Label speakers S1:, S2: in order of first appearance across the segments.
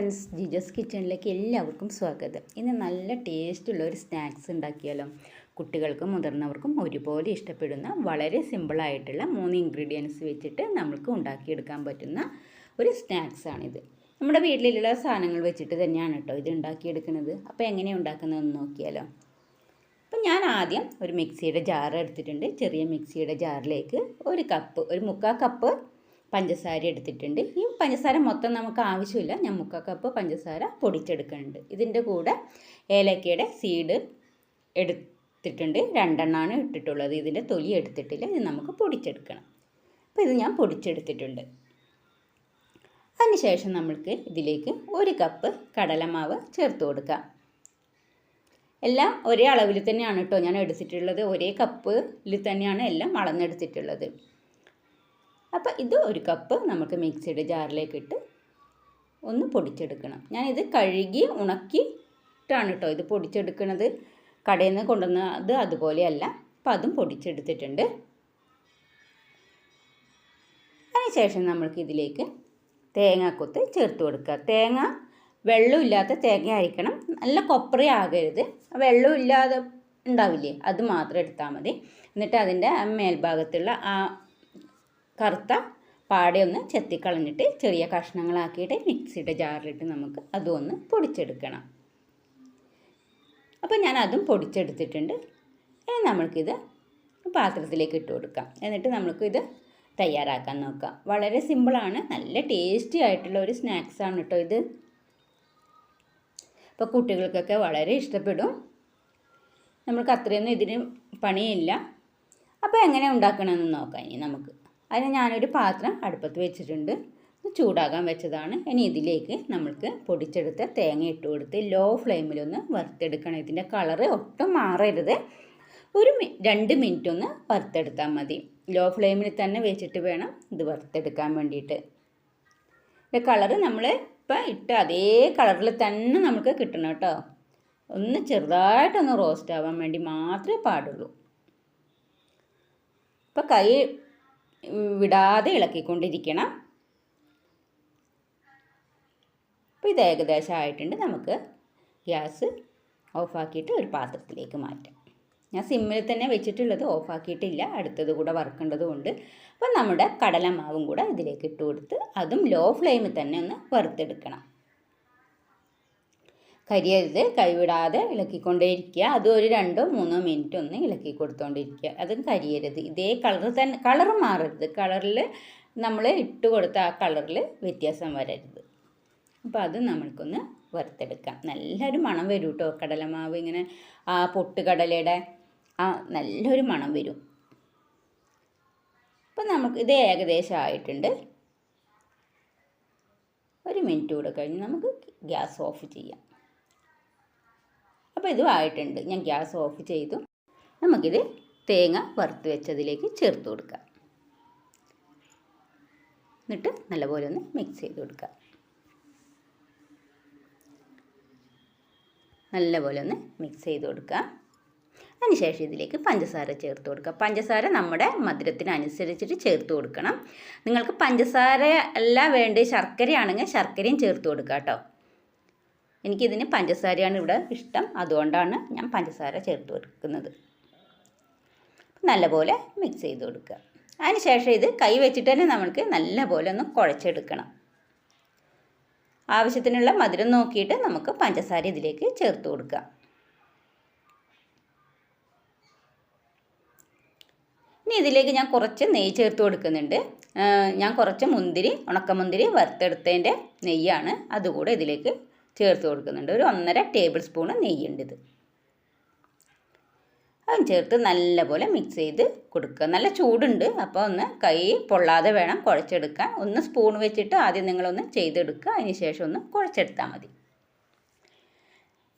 S1: Friends ജിജസ് കിച്ചണിലേക്ക് എല്ലാവർക്കും സ്വാഗതം. ഇന്ന് നല്ല ടേസ്റ്റുള്ള ഒരു സ്നാക്സ് ഉണ്ടാക്കിയാലോ? കുട്ടികൾക്കും മുതിർന്നവർക്കും ഒരുപോലെ ഇഷ്ടപ്പെടുന്ന വളരെ സിമ്പിളായിട്ടുള്ള മൂന്ന് ഇൻഗ്രീഡിയൻസ് വെച്ചിട്ട് നമുക്ക് ഉണ്ടാക്കിയെടുക്കാൻ പറ്റുന്ന ഒരു സ്നാക്സാണിത് നമ്മുടെ വീട്ടിലുള്ള സാധനങ്ങൾ വെച്ചിട്ട് തന്നെയാണ് കേട്ടോ ഇത് ഉണ്ടാക്കിയെടുക്കുന്നത്. അപ്പോൾ എങ്ങനെയാണ് ഉണ്ടാക്കുന്നതെന്ന് നോക്കിയാലോ? അപ്പം ഞാൻ ആദ്യം ഒരു മിക്സിയുടെ ജാർ എടുത്തിട്ടുണ്ട്. ചെറിയ മിക്സിയുടെ ജാറിലേക്ക് ഒരു കപ്പ് ഒരു മുക്കാൽ കപ്പ് പഞ്ചസാര എടുത്തിട്ടുണ്ട്. ഈ പഞ്ചസാര മൊത്തം നമുക്ക് ആവശ്യമില്ല. ഞാൻ മുക്കാൽ കപ്പ് പഞ്ചസാര പൊടിച്ചെടുക്കുന്നുണ്ട്. ഇതിന്റെ കൂടെ ഏലക്കയുടെ സീഡ് എടുത്തിട്ടുണ്ട്. രണ്ടെണ്ണമാണ് ഇട്ടിട്ടുള്ളത്. ഇതിന്റെ തൊലി എടുത്തിട്ടില്ല. ഇത് നമുക്ക് പൊടിച്ചെടുക്കണം. അപ്പോൾ ഇത് ഞാൻ പൊടിച്ചെടുത്തിട്ടുണ്ട്. അതിനുശേഷം നമ്മൾക്ക് ഇതിലേക്ക് ഒരു കപ്പ് കടലമാവ് ചേർത്ത് കൊടുക്കാം. എല്ലാം ഒരേ അളവിൽ തന്നെയാണ് കേട്ടോ ഞാൻ എടുത്തിട്ടുള്ളത്. ഒരേ കപ്പിൽ തന്നെയാണ് എല്ലാം അളന്നെടുത്തിട്ടുള്ളത്. അപ്പോൾ ഇത് ഒരു കപ്പ് നമുക്ക് മിക്സിയുടെ ജാറിലേക്ക് ഇട്ട് ഒന്ന് പൊടിച്ചെടുക്കണം. ഞാനിത് കഴുകി ഉണക്കിയിട്ടാണ് കേട്ടോ ഇത് പൊടിച്ചെടുക്കുന്നത് കടയിൽ നിന്ന് കൊണ്ടുവന്നത് അതുപോലെയല്ല. അപ്പോൾ അതും പൊടിച്ചെടുത്തിട്ടുണ്ട്. അതിനുശേഷം നമ്മൾക്ക് ഇതിലേക്ക് തേങ്ങാക്കൊത്ത് ചേർത്ത് കൊടുക്കുക. തേങ്ങ വെള്ളമില്ലാത്ത തേങ്ങ ആയിരിക്കണം നല്ല കൊപ്പറി ആകരുത്. വെള്ളമില്ലാതെ ഉണ്ടാവില്ലേ? അത് മാത്രം എടുത്താൽ മതി. എന്നിട്ട് അതിന്റെ മേൽഭാഗത്തുള്ള ആ കറുത്ത പാടയൊന്ന് ചെത്തിക്കളഞ്ഞിട്ട് ചെറിയ കഷ്ണങ്ങളാക്കിയിട്ട് മിക്സിയുടെ ജാറിലിട്ട് നമുക്ക് അതും ഒന്ന് പൊടിച്ചെടുക്കണം. അപ്പോൾ ഞാൻ അതും പൊടിച്ചെടുത്തിട്ടുണ്ട്. ഇനി നമ്മൾക്കിത് പാത്രത്തിലേക്ക് ഇട്ട് കൊടുക്കാം. എന്നിട്ട് നമുക്കിത് തയ്യാറാക്കാൻ നോക്കാം. വളരെ സിമ്പിളാണ്. നല്ല ടേസ്റ്റി ആയിട്ടുള്ള ഒരു സ്നാക്സാണ് കേട്ടോ ഇത്. അപ്പോൾ കുട്ടികൾക്കൊക്കെ വളരെ ഇഷ്ടപ്പെടും. നമ്മൾക്ക് അത്രയൊന്നും ഇതിന് പണിയില്ല. അപ്പോൾ എങ്ങനെ ഉണ്ടാക്കണമെന്ന് നോക്കാം ഇനി നമുക്ക്. അതിന് ഞാനൊരു പാത്രം അടുപ്പത്ത് വെച്ചിട്ടുണ്ട്. ചൂടാകാൻ വെച്ചതാണ്. ഇനി ഇതിലേക്ക് നമ്മൾക്ക് പൊടിച്ചെടുത്ത തേങ്ങ ഇട്ട് കൊടുത്ത് ലോ ഫ്ലെയിമിലൊന്ന് വറുത്തെടുക്കണം. ഇതിന്റെ കളറ് ഒട്ടും മാറരുത്. ഒരു രണ്ട് മിനിറ്റ് ഒന്ന് വറുത്തെടുത്താൽ മതി. ലോ ഫ്ലെയിമിൽ തന്നെ വെച്ചിട്ട് വേണം ഇത് വറുത്തെടുക്കാൻ വേണ്ടിയിട്ട്. ഇതിന്റെ കളറ് നമ്മൾ ഇപ്പം ഇട്ട അതേ കളറിൽ തന്നെ നമുക്ക് കിട്ടണം കേട്ടോ. ഒന്ന് ചെറുതായിട്ടൊന്ന് റോസ്റ്റ് ആവാൻ വേണ്ടി മാത്രമേ പാടുള്ളൂ. ഇപ്പം കൈ വിടാതെ ഇളക്കിക്കൊണ്ടിരിക്കണം. അപ്പോൾ ഇത് ഏകദേശം ആയിട്ടുണ്ട്. നമുക്ക് ഗ്യാസ് ഓഫാക്കിയിട്ട് ഒരു പാത്രത്തിലേക്ക് മാറ്റാം. ഞാൻ സിമ്മിൽ തന്നെ വെച്ചിട്ടുള്ളത് ഓഫാക്കിയിട്ടില്ല. അടുത്തത് കൂടെ വറുക്കേണ്ടതുകൊണ്ട് അപ്പം നമ്മുടെ കടലമാവും കൂടെ ഇതിലേക്ക് ഇട്ട് കൊടുത്ത് അതും ലോ ഫ്ലെയിമിൽ തന്നെ ഒന്ന് വറുത്തെടുക്കണം. കരിയരുത് കൈവിടാതെ ഇളക്കിക്കൊണ്ടേയിരിക്കുക അതും ഒരു രണ്ടോ മൂന്നോ മിനിറ്റ് ഒന്ന് ഇളക്കി കൊടുത്തോണ്ടിരിക്കുക അതും കരിയരുത്. ഇതേ കളർ തന്നെ കളർ മാറരുത്. കളറിൽ നമ്മൾ ഇട്ട് കൊടുത്ത ആ കളറിൽ വ്യത്യാസം വരരുത്. അപ്പോൾ അത് നമ്മൾക്കൊന്ന് വറുത്തെടുക്കാം. നല്ലൊരു മണം വരും കേട്ടോ കടലമാവ് ഇങ്ങനെ ആ പൊട്ടുകടലയുടെ ആ നല്ലൊരു മണം വരും. അപ്പോൾ നമുക്ക് ഇത് ഏകദേശം ആയിട്ടുണ്ട്. ഒരു മിനിറ്റ് കൂടെ കഴിഞ്ഞ് നമുക്ക് ഗ്യാസ് ഓഫ് ചെയ്യാം. അപ്പോൾ ഇതും ആയിട്ടുണ്ട് ഞാൻ ഗ്യാസ് ഓഫ് ചെയ്തു. നമുക്കിത് തേങ്ങ വറുത്ത് വെച്ചതിലേക്ക് ചേർത്ത് കൊടുക്കാം. എന്നിട്ട് നല്ലപോലെ ഒന്ന് മിക്സ് ചെയ്ത് കൊടുക്കാം. നല്ലപോലെ ഒന്ന് മിക്സ് ചെയ്ത് കൊടുക്കുക അതിനുശേഷം ഇതിലേക്ക് പഞ്ചസാര ചേർത്ത് കൊടുക്കുക പഞ്ചസാര നമ്മുടെ മധുരത്തിനനുസരിച്ചിട്ട് ചേർത്ത് കൊടുക്കണം. നിങ്ങൾക്ക് പഞ്ചസാര അല്ല വേണ്ടത് ശർക്കരയാണെങ്കിൽ ശർക്കരയും ചേർത്ത് കൊടുക്കുക കേട്ടോ. എനിക്കിതിന് പഞ്ചസാരയാണ് ഇവിടെ ഇഷ്ടം. അതുകൊണ്ടാണ് ഞാൻ പഞ്ചസാര ചേർത്ത് കൊടുക്കുന്നത്. നല്ലപോലെ മിക്സ് ചെയ്ത് കൊടുക്കുക. അതിനുശേഷം ഇത് കൈ വെച്ചിട്ട് തന്നെ നമുക്ക് നല്ലപോലെ ഒന്ന് കുഴച്ചെടുക്കണം. ആവശ്യത്തിനുള്ള മധുരം നോക്കിയിട്ട് നമുക്ക് പഞ്ചസാര ഇതിലേക്ക് ചേർത്ത് കൊടുക്കാം ഇനി ഇതിലേക്ക് ഞാൻ കുറച്ച് നെയ്യ് ചേർത്ത് കൊടുക്കുന്നുണ്ട്. ഞാൻ കുറച്ച് മുന്തിരി ഉണക്കമുന്തിരി വറുത്തെടുത്തതിന്റെ നെയ്യാണ്. അതുകൂടെ ഇതിലേക്ക് ചേർത്ത് കൊടുക്കുന്നുണ്ട്. ഒരു ഒന്നര ടേബിൾ സ്പൂണ് നെയ്യുണ്ട് ഇത് അതും ചേർത്ത് നല്ലപോലെ മിക്സ് ചെയ്ത് കൊടുക്കുക. നല്ല ചൂടുണ്ട്. അപ്പോൾ ഒന്ന് കൈ പൊള്ളാതെ വേണം കുഴച്ചെടുക്കാൻ. ഒന്ന് സ്പൂൺ വെച്ചിട്ട് ആദ്യം നിങ്ങളൊന്ന് ചെയ്തെടുക്കുക. അതിന് ശേഷം ഒന്ന് കുഴച്ചെടുത്താൽ മതി.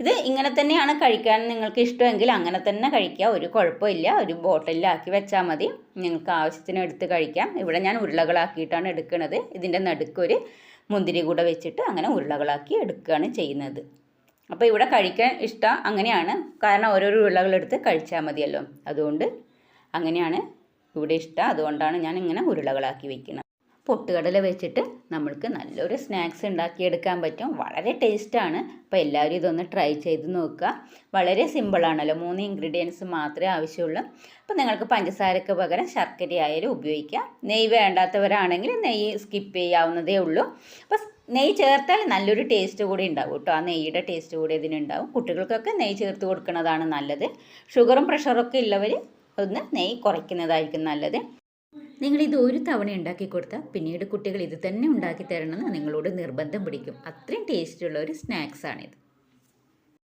S1: ഇത് ഇങ്ങനെ തന്നെയാണ് കഴിക്കാൻ നിങ്ങൾക്ക് ഇഷ്ടമെങ്കിൽ അങ്ങനെ തന്നെ കഴിക്കുക. ഒരു കുഴപ്പമില്ല. ഒരു ബോട്ടിലാക്കി വെച്ചാൽ മതി. നിങ്ങൾക്ക് ആവശ്യത്തിന് എടുത്ത് കഴിക്കാം. ഇവിടെ ഞാൻ ഉരുളകളാക്കിയിട്ടാണ് എടുക്കുന്നത്. ഇതിന്റെ നടുക്കൊരു മുന്തിരി കൂടെ വെച്ചിട്ട് അങ്ങനെ ഉരുളകളാക്കി എടുക്കുകയാണ് ചെയ്യുന്നത്. അപ്പോൾ ഇവിടെ കഴിക്കാൻ ഇഷ്ടം അങ്ങനെയാണ്. കാരണം ഓരോരോ ഉരുളകളെടുത്ത് കഴിച്ചാൽ മതിയല്ലോ. അതുകൊണ്ട് അങ്ങനെയാണ് ഇവിടെ ഇഷ്ടം. അതുകൊണ്ടാണ് ഞാൻ ഇങ്ങനെ ഉരുളകളാക്കി വെക്കുന്നത്. പൊട്ടുകടല വെച്ചിട്ട് നമ്മൾക്ക് നല്ലൊരു സ്നാക്സ് ഉണ്ടാക്കിയെടുക്കാൻ പറ്റും. വളരെ ടേസ്റ്റാണ് അപ്പോൾ എല്ലാവരും ഇതൊന്ന് ട്രൈ ചെയ്ത് നോക്കുക. വളരെ സിമ്പിളാണല്ലോ മൂന്ന് ഇൻഗ്രീഡിയൻസ് മാത്രമേ ആവശ്യമുള്ളൂ. അപ്പോൾ നിങ്ങൾക്ക് പഞ്ചസാരക്ക് പകരം ശർക്കര ആയാലും ഉപയോഗിക്കാം. നെയ്യ് വേണ്ടാത്തവരാണെങ്കിൽ നെയ്യ് സ്കിപ്പ് ചെയ്യാവുന്നതേ ഉള്ളൂ. അപ്പോൾ നെയ്യ് ചേർത്താൽ നല്ലൊരു ടേസ്റ്റ് കൂടി ഉണ്ടാവും കേട്ടോ. ആ നെയ്യുടെ ടേസ്റ്റ് കൂടി ഇതിനുണ്ടാവും കുട്ടികൾക്കൊക്കെ നെയ്യ് ചേർത്ത് കൊടുക്കുന്നതാണ് നല്ലത്. ഷുഗറും പ്രഷറൊക്കെ ഉള്ളവർ ഒന്ന് നെയ്യ് കുറയ്ക്കുന്നതായിരിക്കും നല്ലത്. നിങ്ങൾ ഇത് ഒരു തവണ ഉണ്ടാക്കി കൊടുത്താൽ പിന്നീട് കുട്ടികൾ ഇത് തന്നെ ഉണ്ടാക്കി തരണമെന്ന് നിങ്ങളോട് നിർബന്ധം പിടിക്കും. അത്രയും ടേസ്റ്റുള്ള ഒരു സ്നാക്സ് സ്നാക്സാണിത്